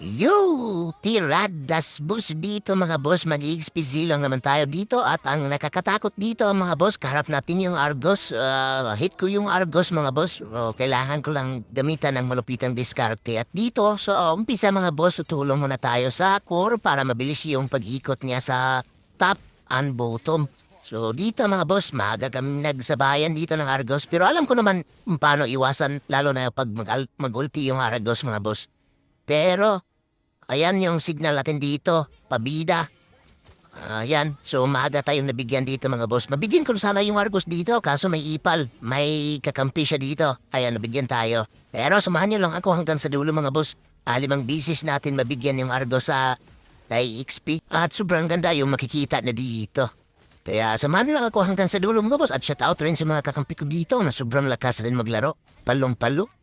Yo! Tiradas bus dito mga boss, mag-i-XPZ lang naman tayo dito at ang nakakatakot dito mga boss, kaharap natin yung Argos, Ah, hit ko yung Argos mga boss, oh, kailangan ko lang gamitan ng malupitang diskarte at dito, so umpisa mga boss, tutulong muna tayo sa core para mabilis yung pag-ikot niya sa top and bottom. So dito mga boss, maaga kami nagsabayan dito ng Argos pero alam ko naman paano iwasan lalo na pag mag- mag-ulti yung Argos mga boss. Pero Ayan yung signal natin dito, pabida. Ayan, so maaga tayong nabigyan dito mga boss. Mabigyan ko sana yung Argos dito, kaso may ipal. May kakampi siya dito. Ayan, nabigyan tayo. Pero samahan niyo lang ako hanggang sa dulo mga boss. Alimang bisis natin mabigyan yung Argos sa kay XP. At sobrang ganda yung makikita na dito. Kaya samahan niyo lang ako hanggang sa dulo mga boss. At shout out rin sa mga kakampi ko dito na sobrang lakas rin maglaro. Palong-palo.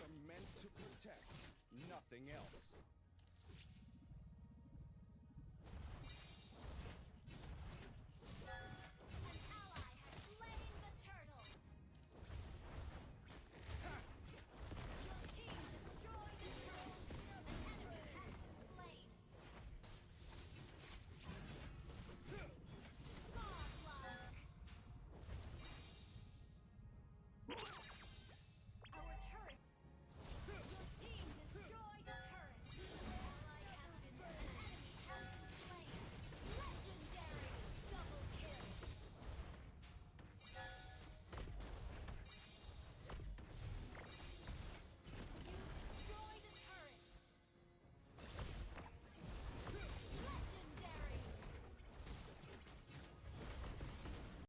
Are meant to protect, nothing else.